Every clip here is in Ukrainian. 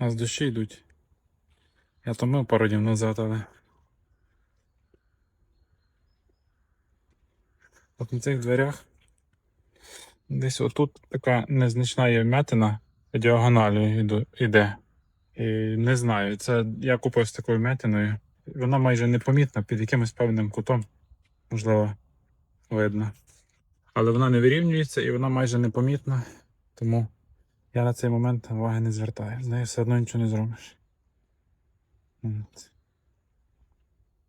У нас дощі йдуть. Я то мив пару днів назад, але. От на цих дверях. Десь отут така незначна є вмятина діагоналю йду- йде. І не знаю, це я купив з такою вмятиною. Вона майже непомітна під якимось певним кутом, можливо, видно. Але вона не вирівнюється і вона майже непомітна. Тому я на цей момент уваги не звертаю. З нею все одно нічого не зробиш.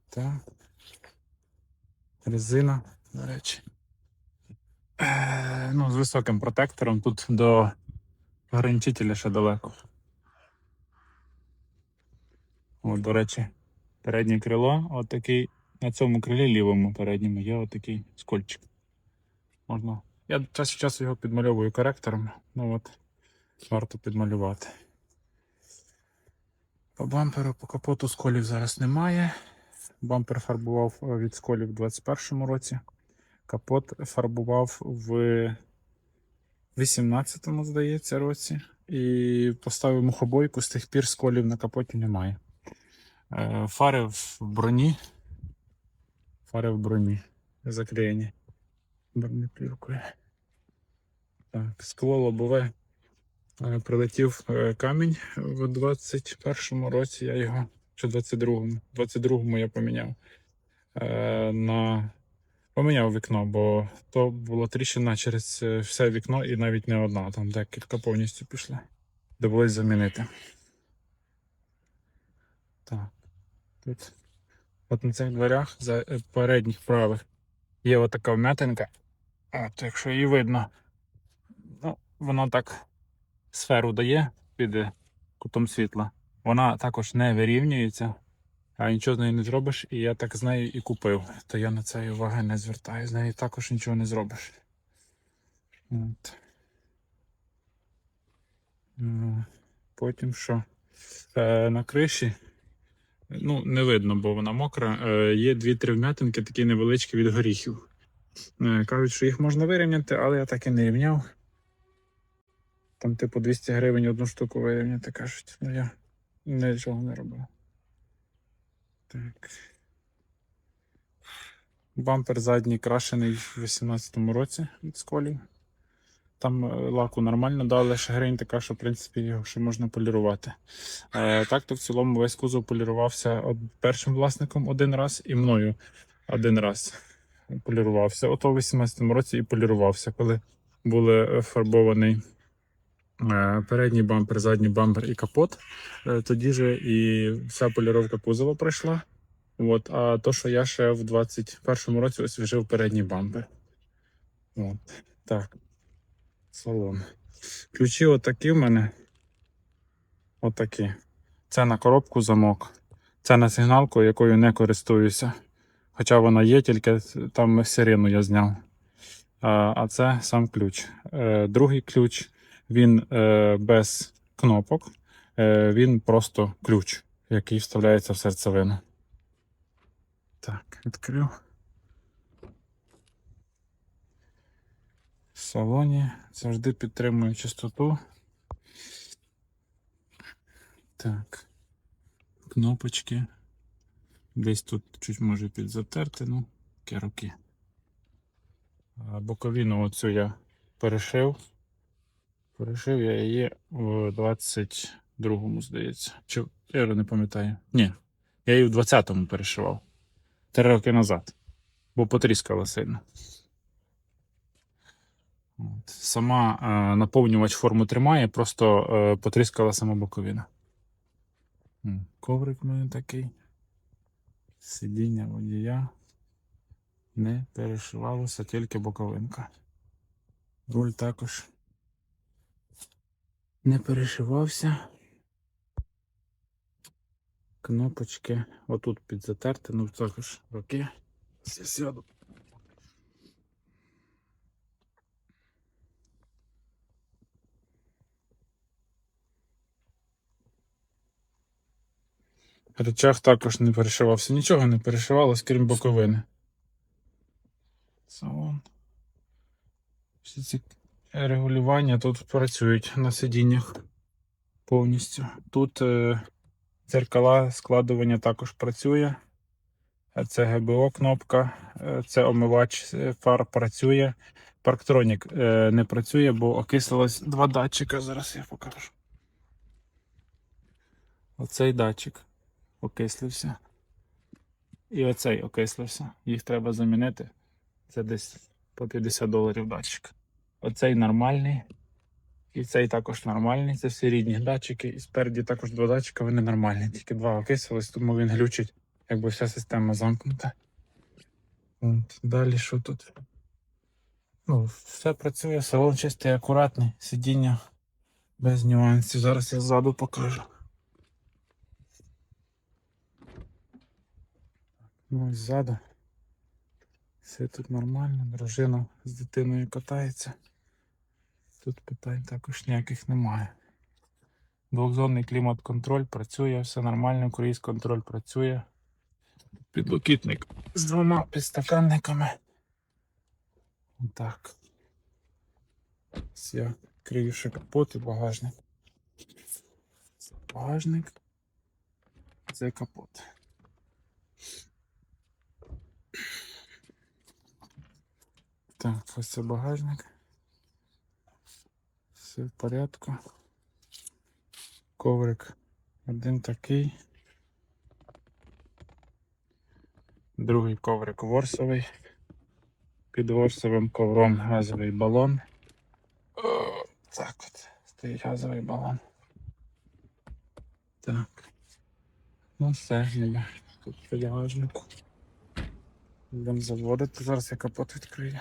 Так. Резина, до речі. Е, ну, з високим протектором тут до ограничителя ще далеко. От, до речі, переднє крило, отакий, на цьому крилі лівому передньому є отакий скольчик. Можна. Я час від часу його підмальовую коректором. Ну от, варто підмалювати. По бамперу, по капоту сколів зараз немає. Бампер фарбував е, від сколів у 2021 році. Капот фарбував в 18-му, здається, році. І поставив мухобойку, з тих пір сколів на капоті немає. Е, Фари в броні. Фари в броні. Заклеєні бронеплівкою. Так, скло лобове. Е, Прилетів е, камінь в 21-му році. Я його чи 22-му. 22-му я поміняв. Е, на... Поміняв вікно, бо то було тріщина через все вікно і навіть не одна. Там декілька повністю пішли. Довелось замінити. Так. Тут. От на цих дверях за передніх правих є отака вмятинка. От, якщо її видно, ну, воно так сферу дає під кутом світла. Вона також не вирівнюється, а нічого з нею не зробиш, і я так з нею і купив. То я на це уваги не звертаю. З нею також нічого не зробиш. От. Ну, Потім що? Е, на криші. Ну, не видно, бо вона мокра. Е, є дві-три вмятинки, такі невеличкі від горіхів. Е, кажуть, що їх можна вирівняти, але я так і не рівняв. Там, типу, 200 гривень одну штуку вирівняти, кажуть. Ну я нічого не робив. Так. Бампер задній крашений в 18-му році від сколів. Там е, лаку нормально дали, ще гринь така, що в принципі його ще можна полірувати. Е, так то в цілому весь кузов полірувався першим власником один раз і мною один раз полірувався. Ото в 18-му році і полірувався, коли були е, фарбований передній бампер, задній бампер і капот. Е, тоді же і вся поліровка кузова пройшла. От, а то, що я ще в 21-му році освіжив передній бампер. От. Так. Салон. Ключі отакі в мене. Отакі. Це на коробку замок. Це на сигналку, якою не користуюся. Хоча вона є, тільки там сирену я зняв. А, а це сам ключ. Е, другий ключ, він е, без кнопок. Е, він просто ключ, який вставляється в серцевину. Так, відкрив. В салоні завжди підтримую чистоту. Так. Кнопочки. Десь тут чуть може підзатерти, ну, таке руки. Боковину оцю я перешив. Перешив я її в 22-му, здається. Чи я не пам'ятаю. Ні. Я її в 20-му перешивав. Три роки назад. Бо потріскала сильно. От. Сама е, наповнювач форму тримає, просто е, потріскала сама боковина. Коврик у мене такий. Сидіння водія. Не перешивалося, тільки боковинка. Руль також не перешивався. Кнопочки отут підзатерти, ну також роки. Я сяду. Речах також не перешивався. Нічого не перешивалось, крім боковини. Салон. Всі ці регулювання тут працюють на сидіннях. повністю. Тут е, дзеркала складування також працює. Е, Це ГБО кнопка, е, це омивач е, фар працює. Парктронік е, не працює, бо окислилось два датчика. Зараз я покажу. Оцей датчик окислився. І оцей окислився. Їх треба замінити. Це десь по 50 доларів датчик. Оцей нормальний. І цей також нормальний. Це всі рідні датчики. І спереді також два датчика, вони нормальні. Тільки два окисились, тому він глючить, якби вся система замкнута. От. Далі що тут? Ну, все працює, салон чистий, акуратний, сидіння без нюансів. Зараз я ззаду покажу. Ну, ось ззаду. Все тут нормально, дружина з дитиною катається. Тут питань також ніяких немає. Двохзонний клімат-контроль працює, все нормально, круїз контроль працює. Підлокітник з двома підстаканниками. Так. Ось Я крию ще капот і багажник. Це багажник. Це капот. Так, ось це багажник. Все в порядку. Коврик один такий. Другий коврик ворсовий. Під ворсовим ковром газовий балон. О, так от. Стоїть газовий балон. Так. Ну все, ніби. Тут по. Будемо заводити. Зараз я капот відкрию.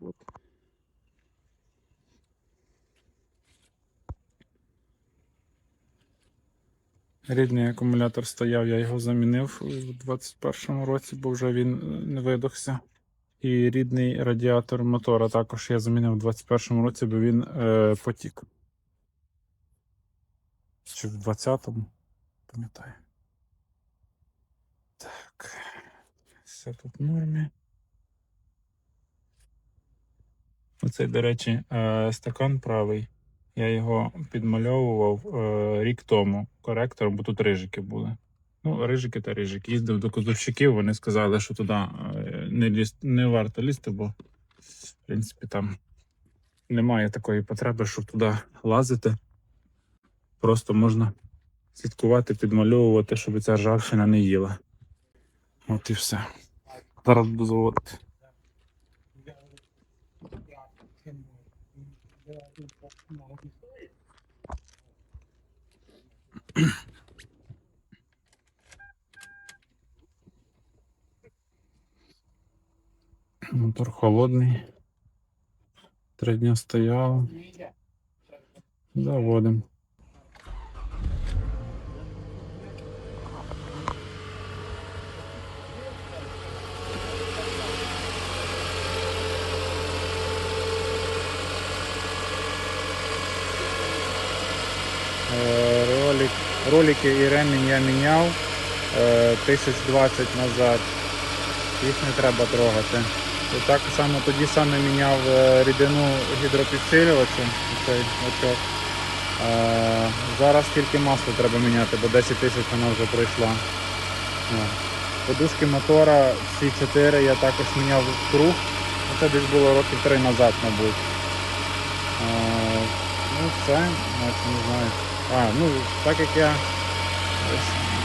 Ну. Рідний акумулятор стояв, я його замінив у 21-му році, бо вже він е, не видохся. І рідний радіатор мотора також я замінив у 21-му році, бо він е, потік. Чи в 20-му, пам'ятаю. Так. Все тут в нормі. Оцей, до речі, е, стакан правий. Я його підмальовував е, рік тому коректором, бо тут рижики були. Ну, рижики та рижики. Їздив до козовщиків, вони сказали, що туди е, не, ліз, не варто лізти, бо, в принципі, там немає такої потреби, щоб туди лазити. Просто можна слідкувати, підмальовувати, щоб ця ржавчина не їла. От і все. Зараз буду заводити. Мотор холодний. Три дня стояв. Заводим. Ролик, ролики і ремінь я міняв е, тисяч двадцять назад. Їх не треба трогати. І так само тоді саме міняв е, рідину гідропідсилювачем, цей очок. Е, Зараз тільки масло треба міняти, бо 10 тисяч вона вже пройшла. Подушки мотора, всі 4 я також міняв круг. Це десь було років 3 назад, мабуть. Е, Ну все, не знаю. А, ну так як я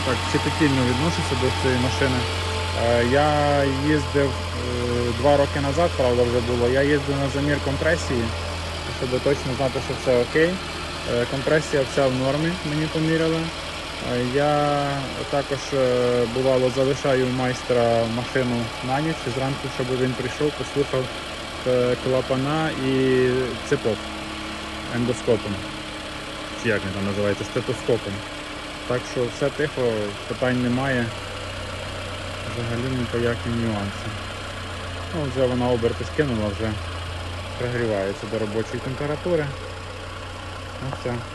так щепетільно відношуся до цієї машини. Е, Я їздив е, два роки назад, правда, вже було. Я їздив на замір компресії, щоб точно знати, що все окей. Е, Компресія вся в нормі, мені поміряли. Я також бувало залишаю майстра машину на ніч і зранку, щоб він прийшов, послухав клапана і цепок ендоскопом. Чи як він там називається, стетоскопом. Так що все тихо, питань немає. Взагалі ні по яким. Ну, вже вона оберти скинула, вже прогрівається до робочої температури. Ну все.